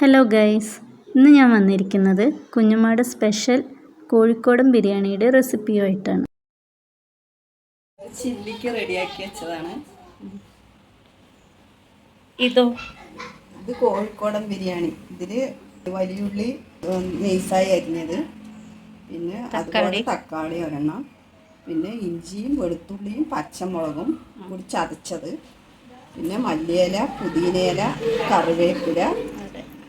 Hello guys ഇന്ന് ഞാൻ വന്നിരിക്കുന്നത് കുഞ്ഞുമാട് സ്പെഷ്യൽ കോഴിക്കോടൻ ബിരിയാണിയുടെ റെസിപ്പിയുമായിട്ടാണ്. ചില്ലിക്ക് റെഡിയാക്കി വെച്ചതാണ്. ഇതോ? ഇത് കോഴിക്കോടൻ ബിരിയാണി. ഇതിൽ വലിയുള്ളി നെയ്സായി നൈസായി അരിഞ്ഞത്. പിന്നെ അതുപോലെ തക്കാളി. ഒരെണ്ണം. പിന്നെ ഇഞ്ചിയും വെളുത്തുള്ളിയും പച്ചമുളകും കൂടി ചതച്ചത്. പിന്നെ മല്ലിയില പുതിനയില കറിവേപ്പില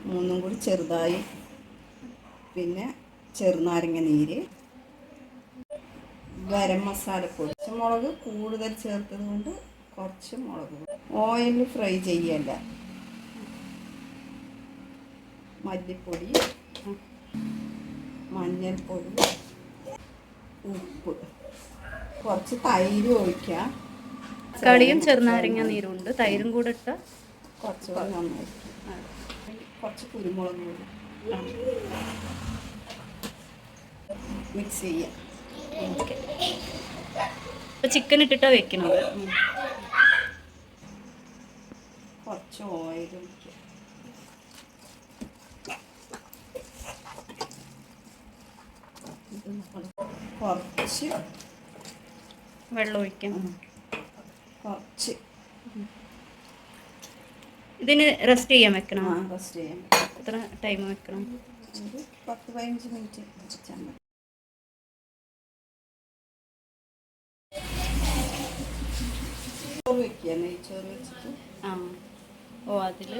മൂന്നും കൂടി ചെറുതായി. പിന്നെ ചെറുനാരങ്ങ നീര്. ഗരം കുറച്ച് മുളക് കൂടുതൽ ചേർത്തത് കൊണ്ട് കുറച്ച് മുളക് ഓയിൽ ഫ്രൈ ചെയ്യല്ല മല്ലിപ്പൊടി മഞ്ഞൾപ്പൊടി ഉപ്പ്. കുറച്ച് തൈര് ഒഴിക്കാം. കളിയും ചെറുനാരങ്ങ നീരുണ്ട് തൈരും കൂടെ ഇട്ട കുറച്ച് നന്നായിരിക്കും കുറച്ച് കുരുമുളക് പൊടി മിക്സ് ചെയ്യാം. ഓക്കെ. ചിക്കൻ ഇട്ടിട്ടാ വെക്കുന്നത് കുറച്ച് ഓയിൽ കുറച്ച്. വെള്ളം ഒഴിക്കണം. കുറച്ച്. ഇതിന് റെസ്റ്റ് ചെയ്യാൻ വെക്കണം. റെസ്റ്റ് ചെയ്യാം എത്ര ടൈം വെക്കണം? പത്ത് പതിനഞ്ച് മിനിറ്റ് വെച്ചാൽ മതി. ചോറ് വെക്കുക നെയ്ച്ചോറ് വെച്ചിട്ട്? ആ. ഓ അതിൽ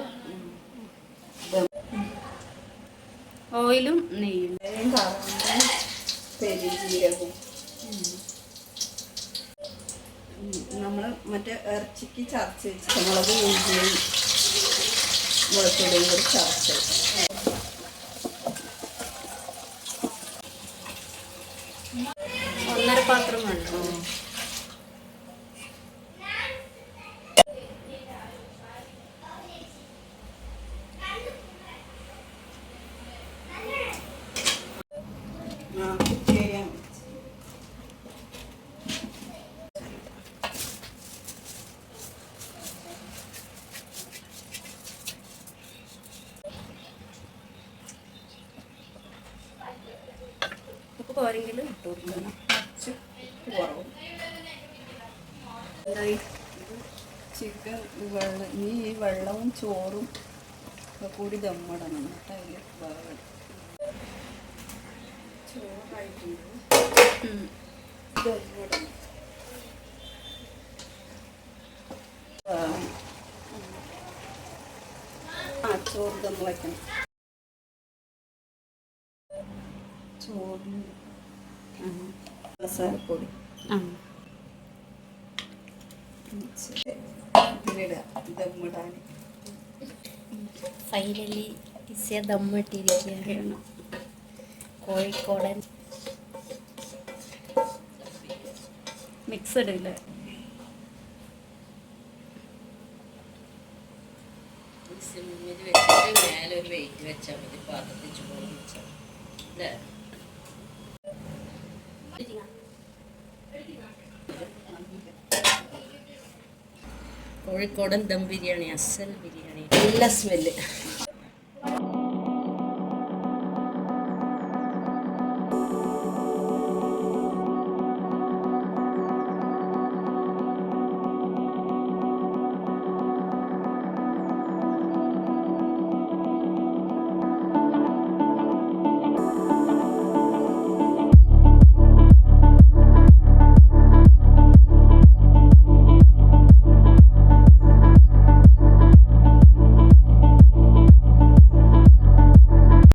ഓയിലും നെയ്യും. പെരുജീരകവും നമ്മൾ മറ്റേ ഇറച്ചിക്ക് ചതച്ച് നമ്മളത് യൂസ് ഇഞ്ചിയും വെളുത്തുള്ളിയും കൂടി ചതച്ച് വെച്ചു. ഒന്നര പാത്രം വേണം ആ, കുക്ക് ചെയ്യാൻ വെച്ച്. ഉപ്പ് പോരെങ്കിലും ഇട്ട് കൊടുക്കണം. കുറച്ച് ഉപ്പ് കുറവും ചിക്കൻ വെള്ളം ഇനി ഈ വെള്ളവും ചോറും ഒക്കെ കൂടി ദമ്മിടണം. എന്നിട്ട് അതിൽ വേറെ ചോറായിട്ടുണ്ട്. ദമ്മിടണം. ആ ചോറ് ദമ്മ് വയ്ക്കണം ചോറിന് മസാലപ്പൊടി ദമ്മിടാൻ ഫൈനലി ഇസ്യ ദമ്മിട്ടിരിക്കുകയാണ് കോഴിക്കോടൻ. മിക്സഡ് ഇല്ലേ വെച്ചിട്ട് മേലെ ഒരു വെയിറ്റ് വെച്ചാൽ മതി. പാത്രത്തിൽ ചോറ് വെച്ചാൽ അല്ലേ കോഴിക്കോടൻ ദം ബിരിയാണി അസൽ ബിരിയാണി. നല്ല സ്മെല്ല്